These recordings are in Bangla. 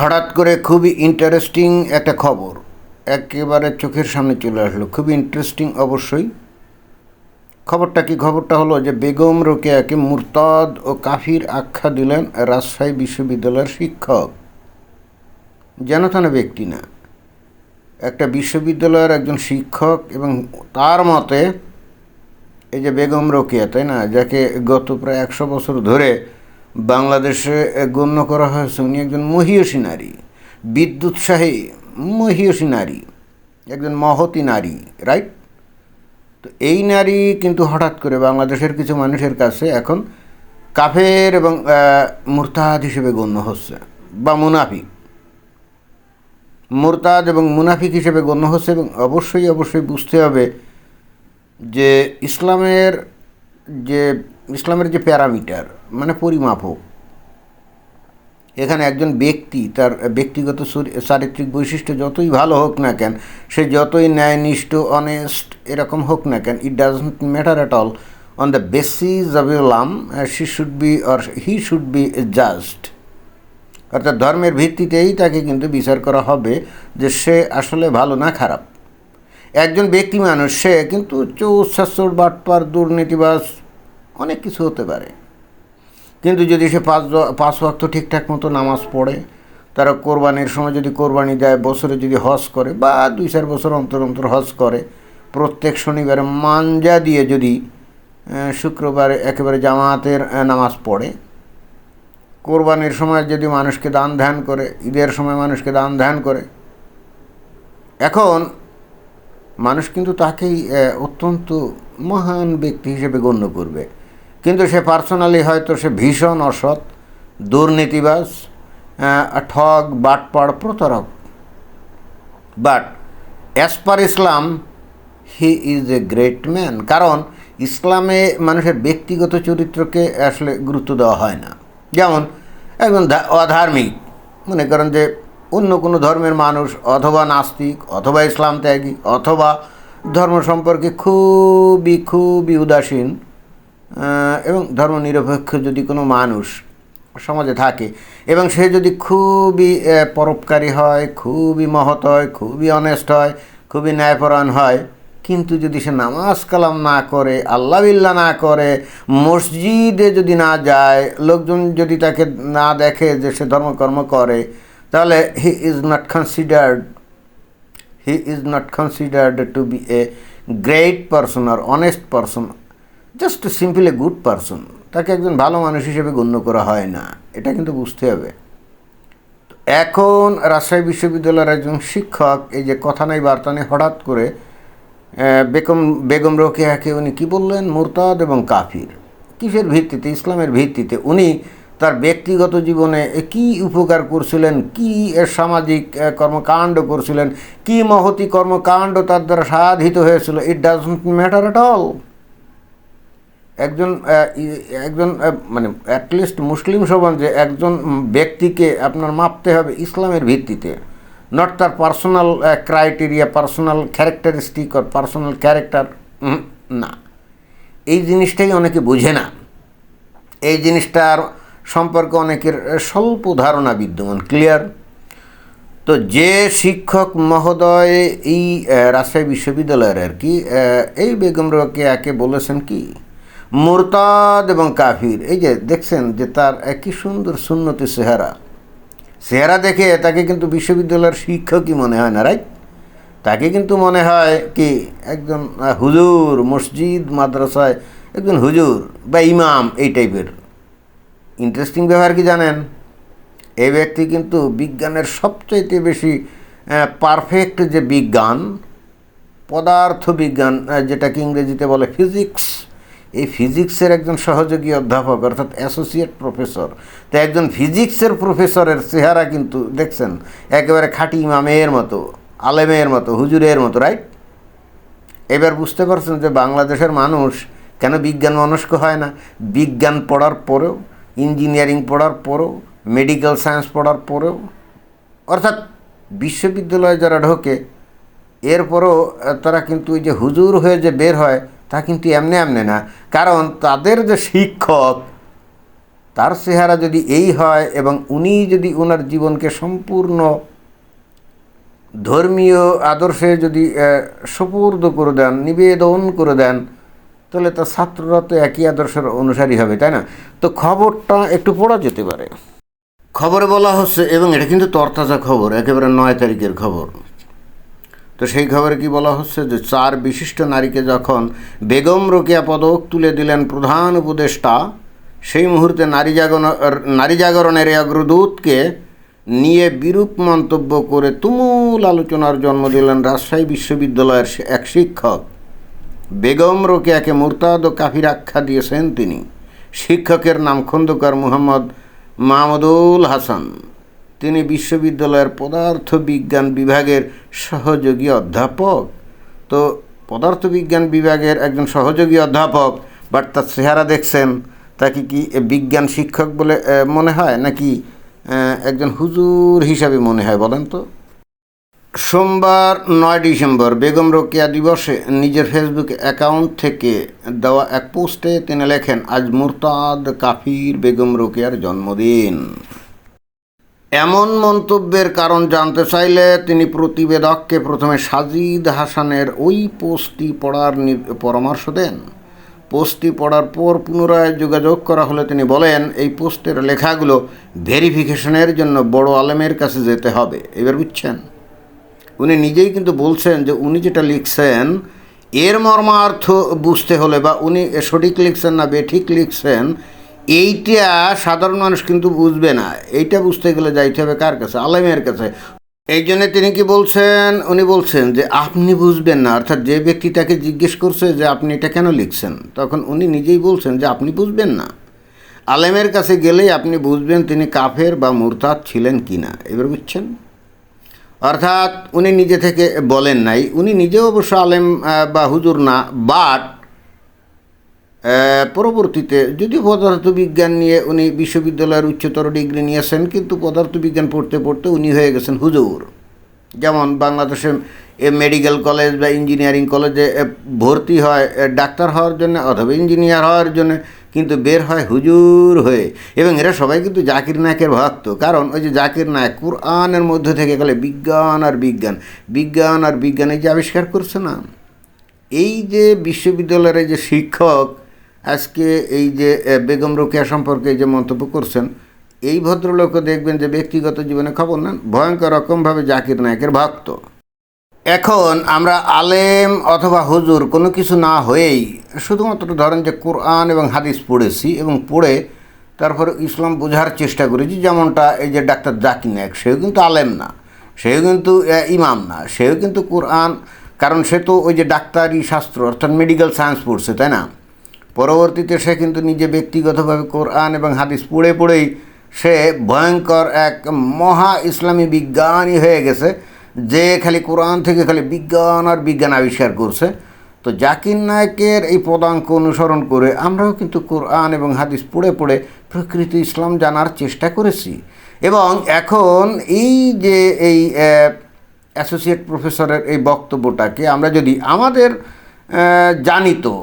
হঠাৎ করে খুবই ইন্টারেস্টিং একটা খবর একেবারে চোখের সামনে চলে আসলো। খুবই ইন্টারেস্টিং অবশ্যই। খবরটা কি? খবরটা হলো যে বেগম রোকেয়াকে মুরতাদ ও কাফির আখ্যা দিলেন রাজশাহী বিশ্ববিদ্যালয়ের শিক্ষক। যেন তেন ব্যক্তি না। একটা বিশ্ববিদ্যালয়ের একজন শিক্ষক এবং তার মতে এই যে বেগম রোকেয়া, তাই না? যাকে গত প্রায় একশো বছর ধরে বাংলাদেশে গণ্য করা হয়েছে, উনি একজন মহিয়সী নারী বিদ্যুৎসাহী মহিয়সী নারী, একজন মহতী নারী রাইট তো এই নারী কিন্তু হঠাৎ করে বাংলাদেশের কিছু মানুষের কাছে এখন কাফের এবং মুরতাদ হিসেবে গণ্য হচ্ছে, বা মুনাফিক। মুরতাদ এবং মুনাফিক হিসেবে গণ্য হচ্ছে এবং অবশ্যই অবশ্যই বুঝতে হবে যে ইসলামের যে ইসলামের যে প্যারামিটার মানে পরিমাপক, এখানে একজন ব্যক্তি, তার ব্যক্তিগত চারিত্রিক বৈশিষ্ট্য যতই ভালো হোক না কেন, সে যতই ন্যায়নিষ্ঠ অনেস্ট এরকম হোক না কেন it doesn't matter at all on the basis of Islam she should be or he should be just অর্থাৎ ধর্মের ভিত্তিতেই তাকে কিন্তু বিচার করা হবে যে সে আসলে ভালো না খারাপ। একজন ব্যক্তি মানুষ, সে কিন্তু চৌসাসর বাটপার দুর্নীতিবাস অনেক কিছু হতে পারে। কিন্তু যদি সে পাঁচ পাঁচ ওয়াক্ত ঠিকঠাক মতো নামাজ পড়ে, তারা কোরবানির সময় যদি কোরবানি দেয়, বছরে যদি হজ করে বা দুই চার বছর অন্তর অন্তর হজ করে, প্রত্যেক শনিবারে মাঞ্জা দিয়ে যদি শুক্রবারে একেবারে জামাতের নামাজ পড়ে, কোরবানির সময় যদি মানুষকে দান ধ্যান করে, ঈদের সময় মানুষকে দান ধ্যান করে, এখন মানুষ কিন্তু তাকেই অত্যন্ত মহান ব্যক্তি হিসেবে গণ্য করবে। কিন্তু সে পার্সোনালি হয়তো সে ভীষণ অসৎ, দুর্নীতিবাজ ঠগ, বাটপাড়, প্রতারক। But as per Islam he is a great man কারণ ইসলামে মানুষের ব্যক্তিগত চরিত্রকে আসলে গুরুত্ব দেওয়া হয় না। যেমন, একজন অধার্মিক, মনে করেন যে অন্য কোনো ধর্মের মানুষ, অথবা নাস্তিক, অথবা ইসলাম ত্যাগী, অথবা ধর্ম সম্পর্কে খুবই খুবই উদাসীন এবং ধর্মনিরপেক্ষ যদি কোনো মানুষ সমাজে থাকে এবং সে যদি খুবই পরোপকারী হয়, খুবই মহৎ হয়, খুবই অনেস্ট হয়, খুবই ন্যায়পরায়ণ হয়, কিন্তু যদি সে নামাজ কালাম না করে, আল্লাহ বিল্লা না করে, মসজিদে যদি না যায়, লোকজন যদি তাকে না দেখে যে সে ধর্মকর্ম করে, তাহলে he is not considered he is not considered to be a great person R honest person just simple a good person, তাকে একজন ভালো মানুষ হিসেবে গণ্য করা হয় না, এটা কিন্তু বুঝতে হবে। এখন রাজশাহী বিশ্ববিদ্যালয়ের একজন শিক্ষক, এই যে কথা নাই বার্তা নেই, হঠাৎ করে বেগম বেগম রোকেয়াকে উনি কী বললেন? মুরতাদ এবং কাফির। কিসের ভিত্তিতে? ইসলামের ভিত্তিতে। উনি তার ব্যক্তিগত জীবনে কি উপকার করছিলেন? কি সামাজিক কর্মকাণ্ড করছিলেন? কি মহতি কর্মকাণ্ড তার দ্বারা সাধিত হয়েছিল? It doesn't matter at all একজন একজন মানে অ্যাটলিস্ট মুসলিম সমাজে একজন ব্যক্তিকে আপনার মাপতে হবে ইসলামের ভিত্তিতে। নট তার পার্সোনাল ক্রাইটেরিয়া পার্সোনাল ক্যারেক্টারিস্টিক আর পার্সোনাল ক্যারেক্টার না। এই জিনিসটাই অনেকে বোঝে না। এই জিনিসটার সম্পর্কে অনেকের স্বল্প ধারণা বিদ্যমান ক্লিয়ার তো যে শিক্ষক মহোদয় এই রাজশাহী বিশ্ববিদ্যালয়ের আর কি এই বেগম একে বলেছেন কি? মুরতাদ এবং কাফির, এই যে দেখছেন যে তার একই সুন্দর সুন্নতি চেহারা। চেহারা দেখে তাকে কিন্তু বিশ্ববিদ্যালয়ের শিক্ষকই মনে হয় না রাইট তাকে কিন্তু মনে হয় কি একজন হুজুর, মসজিদ, মাদ্রাসায় একজন হুজুর বা ইমাম, এই টাইপের। ইন্টারেস্টিং ব্যাপার কি জানেন? এই ব্যক্তি কিন্তু বিজ্ঞানের সবচাইতে বেশি পারফেক্ট যে বিজ্ঞান পদার্থ বিজ্ঞান যেটাকে ইংরেজিতে বলে ফিজিক্স এই ফিজিক্সের একজন সহযোগী অধ্যাপক, অর্থাৎ অ্যাসোসিয়েট প্রফেসর তো একজন ফিজিক্সের প্রফেসরের চেহারা কিন্তু দেখছেন, একেবারে খাঁটি ইমামের মতো, আলেমের মতো, হুজুরের মতো রাইট এবার বুঝতে পারছেন যে বাংলাদেশের মানুষ কেন বিজ্ঞান মনস্ক হয় না? বিজ্ঞান পড়ার পরেও ইঞ্জিনিয়ারিং পড়ার পরেও মেডিকেল সায়েন্স পড়ার পরেও, অর্থাৎ বিশ্ববিদ্যালয়ে যারা ঢোকে, এরপরও তারা কিন্তু ওই যে হুজুর হয়ে যে বের হয় কিন্তু এমনি এমনি না। কারণ তাদের যে শিক্ষক, তার চেহারা যদি এই হয় এবং উনি যদি ওনার জীবনকে সম্পূর্ণ ধর্মীয় আদর্শে যদি সুপূর্দ করে দেন, নিবেদন করে দেন, তাহলে তার ছাত্ররা তো একই আদর্শের অনুসারী হবে, তাই না? তো খবরটা একটু পড়া যেতে পারে। খবরে বলা হচ্ছে, এবং এটা কিন্তু তরতাজা খবর, একেবারে নয় তারিখের খবর। তো সেই খবরে কি বলা হচ্ছে যে চার বিশিষ্ট নারীকে যখন বেগম রোকেয়া পদক তুলে দিলেন প্রধান উপদেষ্টা, সেই মুহূর্তে নারী জাগরণ, নারী জাগরণের এই অগ্রদূতকে নিয়ে বিরূপ মন্তব্য করে তুমুল আলোচনার জন্ম দিলেন রাজশাহী বিশ্ববিদ্যালয়ের এক শিক্ষক। বেগম রোকেয়াকে মুরতাদ ও কাফির আখ্যা দিয়েছেন তিনি। শিক্ষকের নাম খন্দকার মুহাম্মদ মাহমুদুল হাসান। তিনি বিশ্ববিদ্যালয়ের পদার্থ বিজ্ঞান বিভাগের সহযোগী অধ্যাপক। তো পদার্থবিজ্ঞান বিভাগের একজন সহযোগী অধ্যাপক, বাট তার চেহারা দেখছেন, তাকে কি বিজ্ঞান শিক্ষক বলে মনে হয়? নাকি একজন হুজুর হিসাবে মনে হয়, বলেন তো? সোমবার নয় ডিসেম্বর বেগম রোকেয়া দিবসে নিজের ফেসবুক অ্যাকাউন্ট থেকে দেওয়া এক পোস্টে তিনি লেখেন, আজ মুরতাদ কাফির বেগম রোকেয়ার জন্মদিন। এমন মন্তব্যের কারণ জানতে চাইলে তিনি প্রতিবেদককে প্রথমে সাজিদ হাসানের ওই পোস্টটি পড়ার পরামর্শ দেন। পোস্টটি পড়ার পর পুনরায় যোগাযোগ করা হলে তিনি বলেন, এই পোস্টের লেখাগুলো ভেরিফিকেশনের জন্য বড় আলেমের কাছে যেতে হবে। এবার বুঝছেন, উনি নিজেই কিন্তু বলছেন যে উনি যেটা লিখছেন, এর মর্মার্থ বুঝতে হলে বা উনি সঠিক লিখছেন না বেঠিক লিখছেন এইটা সাধারণ মানুষ কিন্তু বুঝবে না। এইটা বুঝতে গেলে যাইতে হবে কার কাছে? আলেমের কাছে। এই জন্য তিনি কি বলছেন? উনি বলছেন যে আপনি বুঝবেন না। অর্থাৎ যে ব্যক্তি তাকে জিজ্ঞেস করছে যে আপনি এটা কেন লিখছেন? তখন উনি নিজেই বলছেন যে আপনি বুঝবেন না। আলেমের কাছে গেলেই আপনি বুঝবেন তিনি কাফের বা মুরতাদ ছিলেন কি না এবার বুঝছেন? অর্থাৎ উনি নিজে থেকে বলেন নাই। উনি নিজেও অবশ্য আলেম বা হুজুর না, বাট পরবর্তীতে যদিও পদার্থবিজ্ঞান নিয়ে উনি বিশ্ববিদ্যালয়ের উচ্চতর ডিগ্রি নিয়েছেন, কিন্তু পদার্থবিজ্ঞান পড়তে পড়তে উনি হয়ে গেছেন হুজুর। যেমন বাংলাদেশে এ মেডিকেল কলেজ বা ইঞ্জিনিয়ারিং কলেজে ভর্তি হয় ডাক্তার হওয়ার জন্য অথবা ইঞ্জিনিয়ার হওয়ার জন্য, কিন্তু বের হয় হুজুর হয়ে। এবং এরা সবাই কিন্তু জাকির নায়কের ভক্ত। কারণ ওই যে জাকির নায়ক কোরআনের মধ্যে থেকে গেলে বিজ্ঞান আর বিজ্ঞান বিজ্ঞান আর বিজ্ঞান যে আবিষ্কার করছে না, এই যে বিশ্ববিদ্যালয়ের যে শিক্ষক আজকে এই যে বেগম রোকেয়া সম্পর্কে যে মন্তব্য করছেন, এই ভদ্রলোকও দেখবেন যে ব্যক্তিগত জীবনে খবর নেন, ভয়ঙ্কর রকমভাবে জাকির নায়কের ভক্ত। এখন আমরা আলেম অথবা হুজুর কোনো কিছু না হয়েই শুধুমাত্র ধরেন যে কোরআন এবং হাদিস পড়েছি এবং পড়ে তারপরে ইসলাম বোঝার চেষ্টা করেছি, যেমনটা এই যে ডাক্তার জাকির নায়ক, সেও কিন্তু আলেম না, সেও কিন্তু ইমাম না, সেও কিন্তু কোরআন, কারণ সে তো ওই যে ডাক্তারি শাস্ত্র, অর্থাৎ মেডিকেল সায়েন্স পড়ছে, তাই না? পরবর্তীতে সে কিন্তু নিজে ব্যক্তিগতভাবে কোরআন এবং হাদিস পড়ে পড়েই সে ভয়ঙ্কর এক মহা ইসলামী বিজ্ঞানী হয়ে গেছে যে খালি কোরআন থেকে খালি বিজ্ঞান আর বিজ্ঞান আবিষ্কার করছে। তো জাকির নায়কের এই পদাঙ্ক অনুসরণ করে আমরাও কিন্তু কোরআন এবং হাদিস পড়ে পড়ে প্রকৃতি ইসলাম জানার চেষ্টা করেছি। এবং এখন এই যে এই অ্যাসোসিয়েট প্রফেসরের এই বক্তব্যটাকে আমরা যদি আমাদের আহ, জানি তো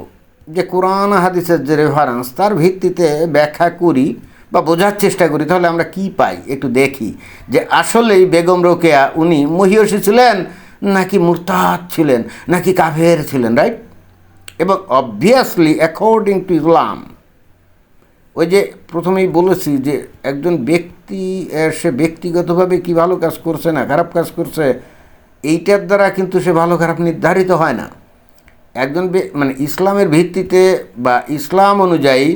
যে কোরআন হাদিসের যে রেফারেন্স তার ভিত্তিতে ব্যাখ্যা করি বা বোঝার চেষ্টা করি, তাহলে আমরা কি পাই? একটু দেখি। যে আসলেই বেগম রোকেয়া, উনি মহিয়সী ছিলেন নাকি মুরতাদ ছিলেন, নাকি কাফের ছিলেন রাইট এবং অবভিয়াসলি অ্যাকর্ডিং টু ইসলাম ওই যে প্রথমেই বলেছি যে একজন ব্যক্তি সে ব্যক্তিগতভাবে কি ভালো কাজ করছে না খারাপ কাজ করছে, এইটার দ্বারা কিন্তু সে ভালো খারাপ নির্ধারিত হয় না। একজন মানে ইসলামের ভিত্তিতে বা ইসলাম অনুযায়ী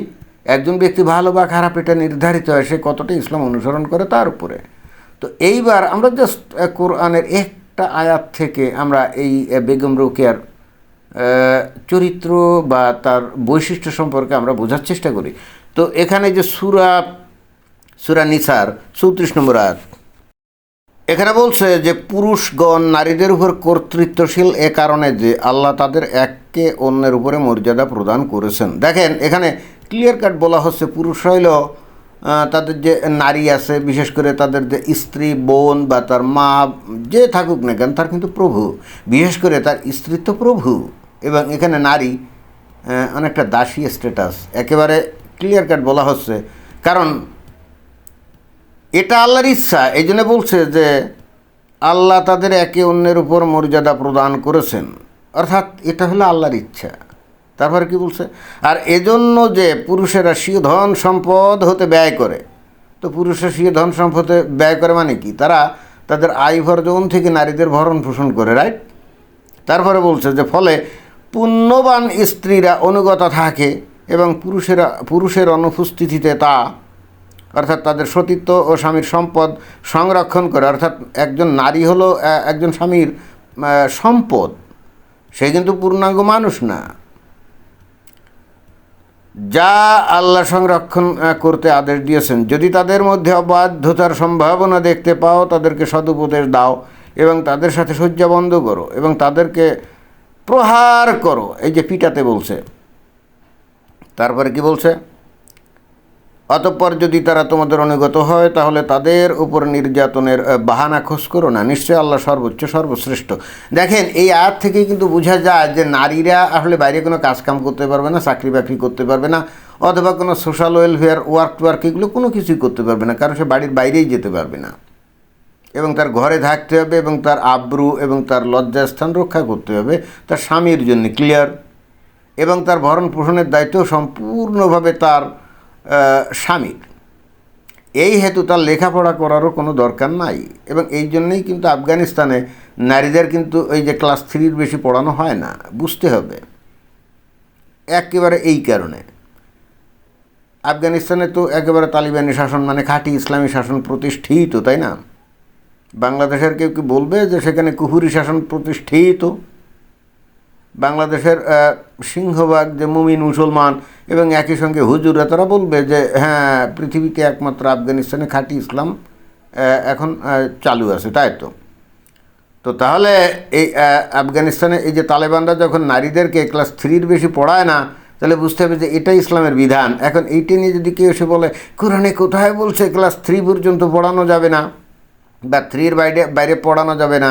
একজন ব্যক্তি ভালো বা খারাপ এটা নির্ধারিত হয়, সে কতটা ইসলাম অনুসরণ করে তার উপরে। তো এইবার আমরা জাস্ট কোরআনের একটা আয়াত থেকে আমরা এই বেগম রোকেয়ার চরিত্র বা তার বৈশিষ্ট্য সম্পর্কে আমরা বোঝার চেষ্টা করি। তো এখানে যে সুরা সুরা নিসার, চৌত্রিশ নম্বর আয়াত। এখানে বলছে যে পুরুষগণ নারীদের উপর কর্তৃত্বশীল এ কারণে যে আল্লাহ তাদের এককে অন্যের উপরে মর্যাদা প্রদান করেছেন। দেখেন, এখানে ক্লিয়ার কাট বলা হচ্ছে পুরুষ হইল তাদের যে নারী আছে, বিশেষ করে তাদের যে স্ত্রী, বোন বা তার মা, যে থাকুক না কেন, তার কিন্তু প্রভু। বিশেষ করে তার স্ত্রী তো প্রভু এবং এখানে নারী অনেকটা দাসী স্ট্যাটাস একেবারে ক্লিয়ার কাট বলা হচ্ছে। কারণ এটা আল্লাহর ইচ্ছা এই জন্য বলছে যে আল্লাহ তাদের একে অন্যের উপর মর্যাদা প্রদান করেছেন। অর্থাৎ এটা হলো আল্লাহর ইচ্ছা। তারপরে কি বলছে? আর এজন্য যে পুরুষেরা স্বীয় ধন সম্পদ হতে ব্যয় করে, তো পুরুষের স্বীয় ধন সম্পদে ব্যয় করে মানে কি? তারা তাদের আয় ভর্জন থেকে নারীদের ভরণ পোষণ করে রাইট তারপরে বলছে যে ফলে পুণ্যবান স্ত্রীরা অনুগত থাকে এবং পুরুষেরা, পুরুষের অনুপস্থিতিতে তা অর্থাৎ তাদের সতীত্ব ও স্বামীর সম্পদ সংরক্ষণ করে, অর্থাৎ একজন নারী হলো একজন স্বামীর সম্পদ। সে কিন্তু পূর্ণাঙ্গ মানুষ না। যা আল্লাহ সংরক্ষণ করতে আদেশ দিয়েছেন, যদি তাদের মধ্যে অবাধ্যতার সম্ভাবনা দেখতে পাও, তাদেরকে সদুপদেশ দাও এবং তাদের সাথে শয্যা বন্ধ করো এবং তাদেরকে প্রহার করো। এই যে পিটাতে বলছে, তারপরে কি বলছে? অতঃপর যদি তারা তোমাদের অনুগত হয়, তাহলে তাদের উপর নির্যাতনের বাহানা খোঁজ করো না। নিশ্চয় আল্লাহ সর্বোচ্চ, সর্বশ্রেষ্ঠ। দেখেন, এই আয়াত থেকেই কিন্তু বোঝা যায় যে নারীরা আসলে বাইরে কোনো কাজকাম করতে পারবে না চাকরি বাকরি করতে পারবে না, অথবা কোনো সোশ্যাল ওয়েলফেয়ার ওয়ার্ক টোয়ার্ক এগুলো কোনো কিছুই করতে পারবে না, কারণ সে বাড়ির বাইরেই যেতে পারবে না। এবং তার ঘরে থাকতে হবে এবং তার আব্রু এবং তার লজ্জাস্থান রক্ষা করতে হবে, তার স্বামীর জন্য ক্লিয়ার এবং তার ভরণ পোষণের দায়িত্ব সম্পূর্ণভাবে তার স্বামীর এই হেতু তার লেখাপড়া করারও কোনো দরকার নাই এবং এই জন্যই কিন্তু আফগানিস্তানে নারীদের কিন্তু এই যে ক্লাস থ্রির বেশি পড়ানো হয় না, বুঝতে হবে। একেবারে এই কারণে। আফগানিস্তানে তো একেবারে তালিবানি শাসন মানে খাঁটি ইসলামী শাসন প্রতিষ্ঠিত, তাই না? বাংলাদেশের কেউ কি বলবে যে সেখানে কুহুরি শাসন প্রতিষ্ঠিত? বাংলাদেশের সিংহভাগ যে মুমিন মুসলমান এবং একই সঙ্গে হুজুরা তারা বলবে যে হ্যাঁ পৃথিবীতে একমাত্র আফগানিস্তানে খাঁটি ইসলাম এখন চালু আছে, তাই তো? তো তাহলে এই আফগানিস্তানে এই যে তালেবানরা যখন নারীদেরকে ক্লাস থ্রির বেশি পড়ায় না, তাহলে বুঝতে হবে যে এটাই ইসলামের বিধান। এখন এইটা নিয়ে যদি কেউ এসে বলে, কোরআনে কোথায় বলছে ক্লাস থ্রি পর্যন্ত পড়ানো যাবে না? বা থ্রির বাইরে বাইরে পড়ানো যাবে না,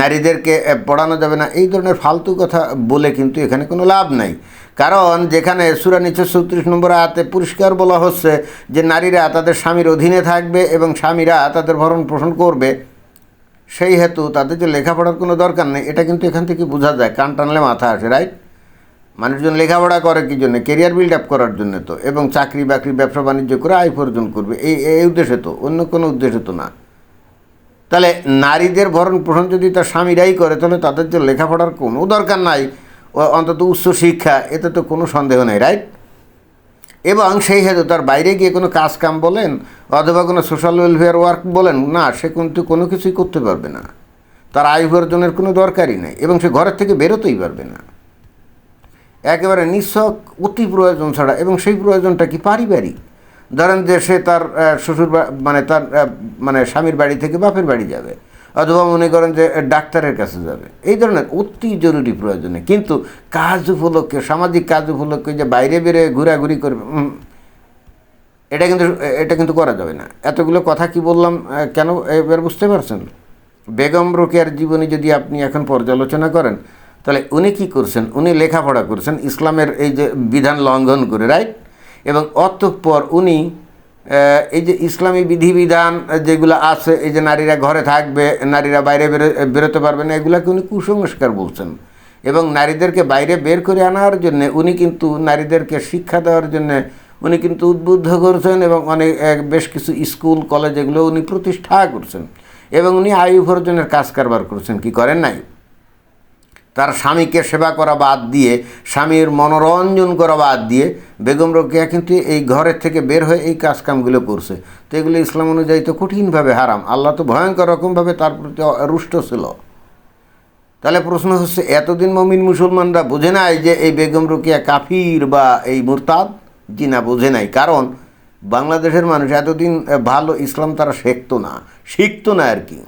নারীদেরকে পড়ানো যাবে না, এই ধরনের ফালতু কথা বলে কিন্তু এখানে কোনো লাভ নাই। কারণ যেখানে সুরা নিচে চৌত্রিশ নম্বর আয়াতে পরিষ্কার বলা হচ্ছে যে নারীরা তাদের স্বামীর অধীনে থাকবে এবং স্বামীরা তাদের ভরণ পোষণ করবে, সেই হেতু তাদের যে লেখাপড়ার কোনো দরকার নেই, এটা কিন্তু এখান থেকে বোঝা যায়, কান টানলে মাথা আসে রাইট মানুষজন লেখাপড়া করে কি জন্য? কেরিয়ার বিল্ড আপ করার জন্য তো, এবং চাকরি বাকরি ব্যবসা বাণিজ্য করে আয় উপার্জন করবে, এই এই উদ্দেশ্যে তো, অন্য কোনো উদ্দেশ্যে তো না। তাহলে নারীদের ভরণ পোষণ যদি তার স্বামীরাই করে, তাহলে তাদের যে লেখাপড়ার কোনো দরকার নাই। অন্তত উচ্চ শিক্ষা, এতে তো কোনো সন্দেহ নেই রাইট এবং সেই হেতু তার বাইরে গিয়ে কোনো কাজ কাম বলেন অথবা কোনো সোশ্যাল ওয়েলফেয়ার ওয়ার্ক বলেন, না, সে কিন্তু কোনো কিছুই করতে পারবে না। তার আয় উপার্জনের কোনো দরকারই নেই এবং সে ঘরের থেকে বেরোতেই পারবে না। একেবারে নিঃশক অতি প্রয়োজন ছাড়া, এবং সেই প্রয়োজনটা কি পারিবারিক? ধরেন যে সে তার শ্বশুর মানে তার মানে স্বামীর বাড়ি থেকে বাপের বাড়ি যাবে। অথবা মনে করেন যে ডাক্তারের কাছে যাবে। এই ধরনের অতি জরুরি প্রয়োজনে। কিন্তু কাজ উপলক্ষে, সামাজিক কাজ উপলক্ষে যে বাইরে বেরে ঘোরাঘুরি করবে এটা কিন্তু এটা কিন্তু করা যাবে না। এতগুলো কথা কি বললাম কেন? এবার বুঝতে পারছেন? বেগম রোকেয়ার জীবনী যদি আপনি এখন পর্যালোচনা করেন, তাহলে উনি কি করছেন? উনি লেখাপড়া করছেন, ইসলামের এই যে বিধান লঙ্ঘন করে রাইট এবং অতঃপর উনি এই যে ইসলামী বিধিবিধান যেগুলো আছে, এই যে নারীরা ঘরে থাকবে, নারীরা বাইরে বেরো, বেরোতে পারবে না, এগুলাকে উনি কুসংস্কার বলছেন। এবং নারীদেরকে বাইরে বের করে আনার জন্য উনি কিন্তু নারীদেরকে শিক্ষা দেওয়ার জন্য উনি কিন্তু উদ্বুদ্ধ করছেন এবং অনেক বেশ কিছু স্কুল, কলেজ এগুলো উনি প্রতিষ্ঠা করছেন। এবং উনি আয় উপার্জনের কাজ কারবার করছেন, কি করেন নাই? তার স্বামীকে সেবা করা বাদ দিয়ে, স্বামীর মনোরঞ্জন করা বাদ দিয়ে বেগম রোকেয়া কিন্তু এই ঘরের থেকে বের হয়ে এই কাজকামগুলো করছে। তো এগুলো ইসলাম অনুযায়ী তো কঠিনভাবে হারাম। আল্লাহ তো ভয়ঙ্কর রকমভাবে তার প্রতি রুষ্ট ছিল। তাহলে প্রশ্ন হচ্ছে, এতদিন মমিন মুসলমানরা বোঝে নাই যে এই বেগম রোকেয়া কাফির বা এই মুরতাদ? জি না, বোঝে নাই। কারণ বাংলাদেশের মানুষ এতদিন ভালো ইসলাম তারা শিখতো না। শিখতো না আর কি।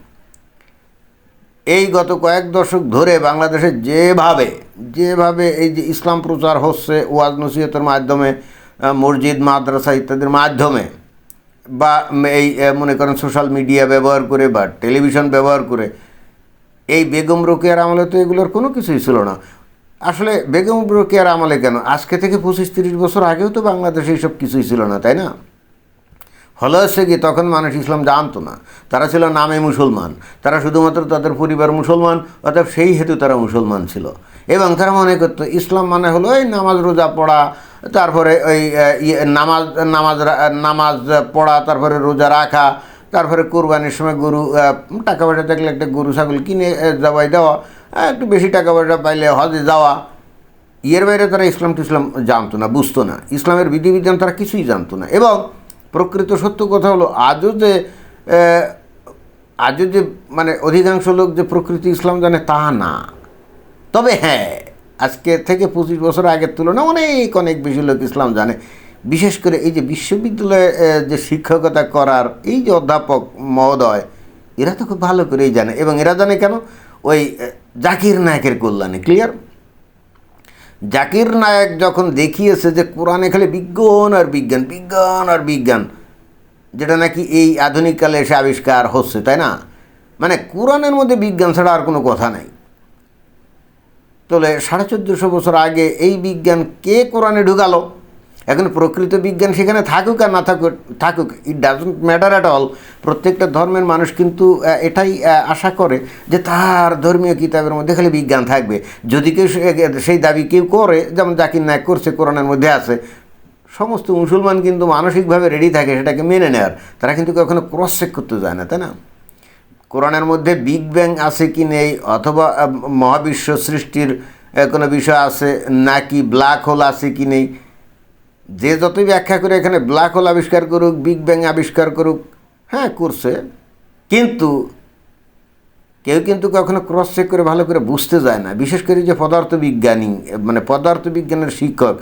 এই গত কয়েক দশক ধরে বাংলাদেশে যেভাবে যেভাবে এই যে ইসলাম প্রচার হচ্ছে, ওয়াজ নসিহতের মাধ্যমে মসজিদ, মাদ্রাসা ইত্যাদির মাধ্যমে, বা এই মনে করেন সোশ্যাল মিডিয়া ব্যবহার করে বা টেলিভিশন ব্যবহার করে, এই বেগম রোকেয়ার আমলে তো এগুলোর কোনো কিছুই ছিল না। আসলে বেগম রোকেয়ার আমলে কেন? আজকে থেকে পঁচিশ তিরিশ বছর আগেও তো বাংলাদেশে এইসব কিছুই ছিল না, তাই না? হলো হচ্ছে কি তখন মানুষ ইসলাম জানতো না। তারা ছিল নামে মুসলমান। তারা শুধুমাত্র তাদের পরিবার মুসলমান অর্থাৎ সেই হেতু তারা মুসলমান ছিল। এবং তারা মনে করতো ইসলাম মানে হলো এই নামাজ রোজা পড়া তারপরে ওই ইয়ে, নামাজ নামাজ নামাজ পড়া তারপরে রোজা রাখা তারপরে কোরবানির সময় গরু টাকা পয়সা থাকলে একটা গরু ছাগল কিনে জবাই দেওয়া একটু বেশি টাকা পয়সা পাইলে হজে যাওয়া। ইয়ের বাইরে তারা ইসলাম টিসলাম জানতো না বুঝতো না। ইসলামের বিধিবিধান তারা কিছুই জানতো না। এবং প্রকৃত সত্য কথা হলো, আজও যে আজও যে মানে অধিকাংশ লোক যে প্রকৃতি ইসলাম জানে তা না। তবে হ্যাঁ আজকে থেকে পঁচিশ বছর আগের তুলনায় অনেক অনেক বেশি লোক ইসলাম জানে। বিশেষ করে এই যে বিশ্ববিদ্যালয়ে যে শিক্ষকতা করার এই যে অধ্যাপক মহোদয়, এরা তো খুব ভালো করেই জানে। এবং এরা জানে কেন? ওই জাকির নায়কের কল্যাণে। ক্লিয়ার? জাকির নায়ক যখন দেখিয়েছে যে কোরআনে খালি বিজ্ঞান আর বিজ্ঞান বিজ্ঞান আর বিজ্ঞান, যেটা নাকি এই আধুনিককালে এসে আবিষ্কার হচ্ছে, তাই না? মানে কোরআনের মধ্যে বিজ্ঞান ছাড়া আর কোনো কথা নাই। তাহলে সাড়ে চোদ্দোশো বছর আগে এই বিজ্ঞান কে কোরআনে ঢুকালো? এখন প্রকৃত বিজ্ঞান সেখানে থাকুক আর না থাকুক থাকুক it doesn't matter at all প্রত্যেকটা ধর্মের মানুষ কিন্তু এটাই আশা করে যে তার ধর্মীয় কিতাবের মধ্যে খালি বিজ্ঞান থাকবে। যদি কেউ সেই দাবি কেউ করে, যেমন জাকির নায়ক করছে, কোরআনের মধ্যে আছে, সমস্ত মুসলমান কিন্তু মানসিকভাবে রেডি থাকে সেটাকে মেনে নেওয়ার। তারা কিন্তু কখনো ক্রস চেক করতে যায় না, তাই না? কোরআনের মধ্যে বিগ ব্যাং আছে কি নেই, অথবা মহাবিশ্ব সৃষ্টির কোনো বিষয় আছে, নাকি ব্ল্যাক হোল আছে কি নেই যে যতই ব্যাখ্যা করে এখানে ব্ল্যাক হোল আবিষ্কার করুক বিগ ব্যাং আবিষ্কার করুক হ্যাঁ করছে। কিন্তু কেউ কিন্তু কখনো ক্রস চেক করে ভালো করে বুঝতে যায় না। বিশেষ করে যে পদার্থবিজ্ঞানী মানে পদার্থবিজ্ঞানের শিক্ষক,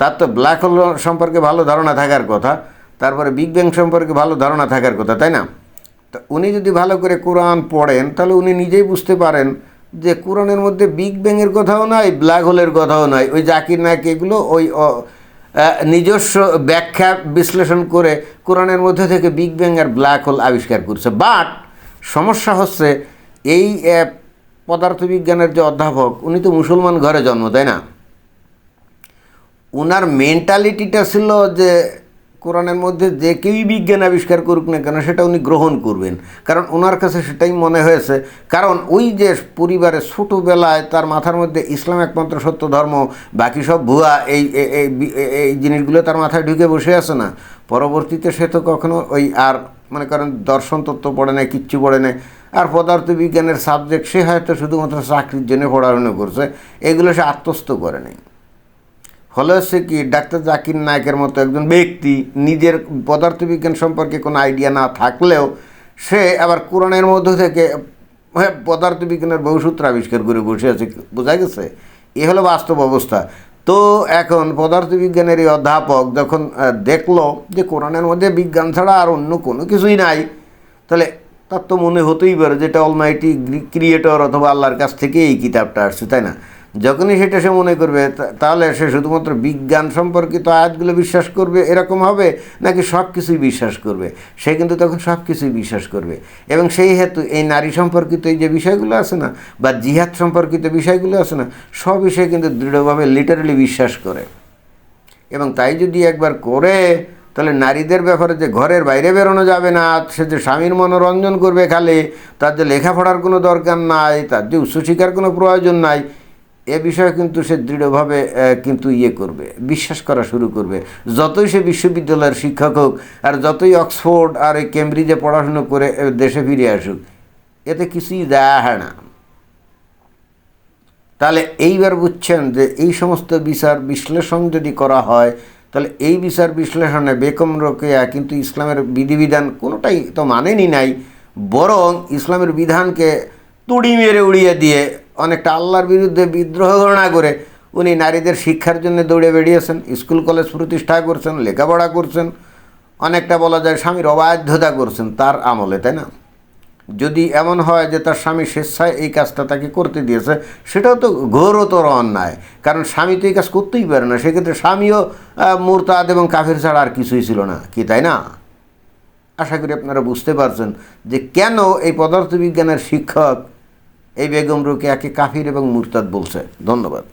তার তো ব্ল্যাক হোল সম্পর্কে ভালো ধারণা থাকার কথা, তারপরে বিগ ব্যাং সম্পর্কে ভালো ধারণা থাকার কথা, তাই না? তো উনি যদি ভালো করে কোরআন পড়েন, তাহলে উনি নিজেই বুঝতে পারেন যে কোরআনের মধ্যে বিগ ব্যাংয়ের কথাও নয় ব্ল্যাক হোলের কথাও নয় ওই জাকির নায়ক এগুলো ওই নিজস্ব ব্যাখ্যা বিশ্লেষণ করে কোরআনের মধ্যে থেকে বিগ ব্যাং আর ব্ল্যাক হোল আবিষ্কার করছে। বাট সমস্যা হচ্ছে এই পদার্থবিজ্ঞানের যে অধ্যাপক, উনি তো মুসলমান ঘরে জন্ম, তাই না? ওনার মেন্টালিটিটা ছিল যে কোরআনের মধ্যে যে কেউই বিজ্ঞান আবিষ্কার করুক না কেন, সেটা উনি গ্রহণ করবেন। কারণ ওনার কাছে সেটাই মনে হয়েছে। কারণ ওই যে পরিবারে ছোটোবেলায় তার মাথার মধ্যে ইসলাম একমাত্র সত্য ধর্ম, বাকি সব ভুয়া, এই এই- জিনিসগুলো তার মাথায় ঢুকে বসে আছে না। পরবর্তীতে সে তো কখনো ওই আর, মনে করেন, দর্শন তত্ত্ব পড়ে না কিচ্ছু পড়ে না আর পদার্থবিজ্ঞানের সাবজেক্ট সে হয়তো শুধুমাত্র চাকরির জন্য পড়াশোনা করছে। এগুলো সে আত্মস্থ করে নেই। ফলে হচ্ছে কি ডাক্তার জাকির নায়কের মতো একজন ব্যক্তি নিজের পদার্থবিজ্ঞান সম্পর্কে কোনো আইডিয়া না থাকলেও সে আবার কোরআনের মধ্য থেকে হ্যাঁ, পদার্থবিজ্ঞানের বহুসূত্র আবিষ্কার করে বসে আছে বোঝা গেছে? এ হলো বাস্তব অবস্থা। তো এখন পদার্থবিজ্ঞানের এই অধ্যাপক যখন দেখল যে কোরআনের মধ্যে বিজ্ঞান ছাড়া আর অন্য কোনো কিছুই নাই তাহলে তার তো মনে হতেই পারে যেটা অলমাইটি ক্রিয়েটর অথবা আল্লাহর কাছ থেকে এই কিতাবটা আসছে তাই না? যখনই সেটা সে মনে করবে তাহলে সে শুধুমাত্র বিজ্ঞান সম্পর্কিত আয়াতগুলো বিশ্বাস করবে, এরকম হবে? নাকি সব কিছুই বিশ্বাস করবে? সে কিন্তু তখন সব কিছুই বিশ্বাস করবে। এবং সেই হেতু, এই নারী সম্পর্কিত এই যে বিষয়গুলো আছে না, বা জিহাদ সম্পর্কিত বিষয়গুলো আছে না সব বিষয়ে কিন্তু দৃঢ়ভাবে লিটারালি বিশ্বাস করে। এবং তাই যদি একবার করে, তাহলে নারীদের ব্যাপারে যে ঘরের বাইরে বেরোনো যাবে না, সে যে স্বামীর মনোরঞ্জন করবে খালি, তার যে লেখাপড়ার কোনো দরকার নাই, তার যে উচ্চশিক্ষার কোনো প্রয়োজন নাই এ বিষয়ে কিন্তু সে দৃঢ়ভাবে কিন্তু ইয়ে করবে, বিশ্বাস করা শুরু করবে। যতই সে বিশ্ববিদ্যালয়ের শিক্ষক হোক, আর যতই অক্সফোর্ড আর এই কেমব্রিজে পড়াশুনো করে দেশে ফিরে আসুক, এতে কিছুই দেয়া হয় না। তাহলে এইবার বুঝছেন যে এই সমস্ত বিচার বিশ্লেষণ যদি করা হয়, তাহলে এই বিচার বিশ্লেষণে বেকম রোকেয়া কিন্তু ইসলামের বিধিবিধান কোনোটাই তো মানেনি নাই, বরং ইসলামের বিধানকে তুড়ি মেরে উড়িয়ে দিয়ে অনেকটা আল্লাহর বিরুদ্ধে বিদ্রোহ ঘোষণা করে উনি নারীদের শিক্ষার জন্য দৌড়ে বেরিয়েছেন স্কুল, কলেজ প্রতিষ্ঠা করছেন, লেখাপড়া করছেন, অনেকটা বলা যায় স্বামীর অবাধ্যতা করছেন তার আমলে, তাই না? যদি এমন হয় যে তার স্বামী স্বেচ্ছায় এই কাজটা তাকে করতে দিয়েছে, সেটাও তো ঘোরতর অন্যায়। কারণ স্বামী তো এই কাজ করতেই পারে না, সেক্ষেত্রে স্বামীও মুরতাদ এবং কাফের ছাড়া আর কিছুই ছিল না, কি তাই না? আশা করি আপনারা বুঝতে পারছেন যে কেন এই পদার্থবিজ্ঞানের শিক্ষক এই বেগম রোকেয়াকে কাফির এবং মুরতাদ বলছে। ধন্যবাদ।